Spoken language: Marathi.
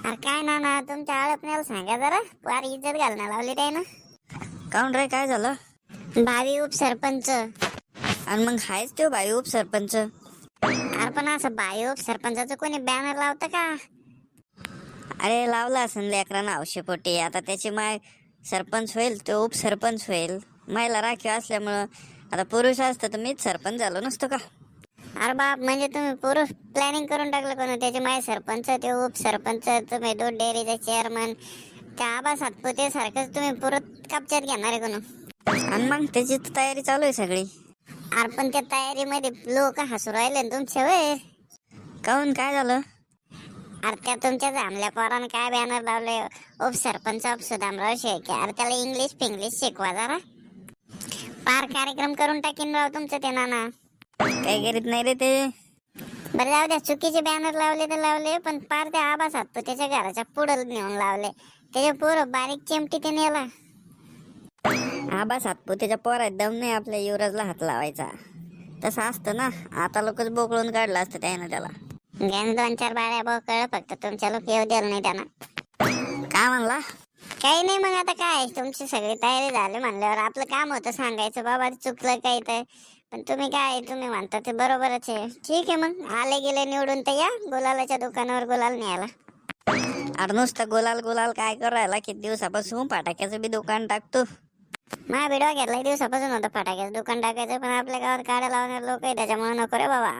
अरे काय ना ना तुमच्या आळपण्याला सांगा जरा. फार इज्जत घालणं लावली ते ना. काऊन रे काय झालं? भावी उपसरपंच. आणि मग हायच तो बाई उपसरपंच. अरे पण असं भावी उपसरपंचाचं कोणी बॅनर लावतं का? अरे लावला असेल लेकरांना औषपोटी आता त्याची माय सरपंच होईल तो उपसरपंच होईल. मायला राखीव असल्यामुळं आता पुरुष असतं तर मीच सरपंच झालो नसतो का? अरे बाप म्हणजे तुम्ही पुरुष प्लॅनिंग करून टाकलं कोण? त्याचे माय सरपंच ते उपसरपंच तुम्ही दूध डेअरीचे चेअरमन त्या आबा सातपुते सारखंच तुम्ही पुरत कापच्यात घेणार आहे कोण? आणि मग त्याची तर तयारी चालू आहे सगळी. अरे पण त्या तयारीमध्ये लोक हसू राहिले ना तुमचे वय. काऊन काय झालं? अरे त्या तुमच्या जांभल्या पोरानं काय बॅनर लावले उपसरपंच ऑफ सुदामराव शेळके. अरे त्याला इंग्लिश फिंग्लिश शिकवा जरा. पार कार्यक्रम करून टाकीन राव तुमचं ते नाना. काही करीत नाही रे ते? बरं जाऊ द्या. चुकीचे बॅनर लावले तर लावले पण पार त्या आबा साततो त्याच्या घराच्या पुढं नेऊन लावले. त्याचे पोरं बारीक चिमटी ते नेला. आबा सातपुतेच्या पोरात दम नाही आपल्या युवराजला हात लावायचा. तसं असतं ना. आता लोकच बोकळून काढलं असतं त्यानं त्याला. गॅन दोन चार बाळ्या भाऊ कळ फक्त तुमच्या लोक येऊ दिलं नाही त्यांना. काय म्हणला? काही नाही मग आता काय? तुमची सगळी तयारी झाली म्हणल्यावर आपलं काम होतं सांगायचं बाबा चुकलं काही तर पण तुम्ही काय तुम्ही म्हणता ते बरोबरच आहे. ठीक आहे मग आले गेले निवडून तर या गुलालाच्या दुकानावर गुलाल न्यायला. अरे नुसतं गुलाल गुलाल काय करू राहिला? किती दिवसापासून फटाक्याचं बी दुकान टाकतो. मा बिडवा घेतला दिवसापासून होतं फटाक्याचं दुकान टाकायचं पण आपल्या गावात काड्या लावणारे लोक आहे त्याच्यामुळे नको रे बाबा.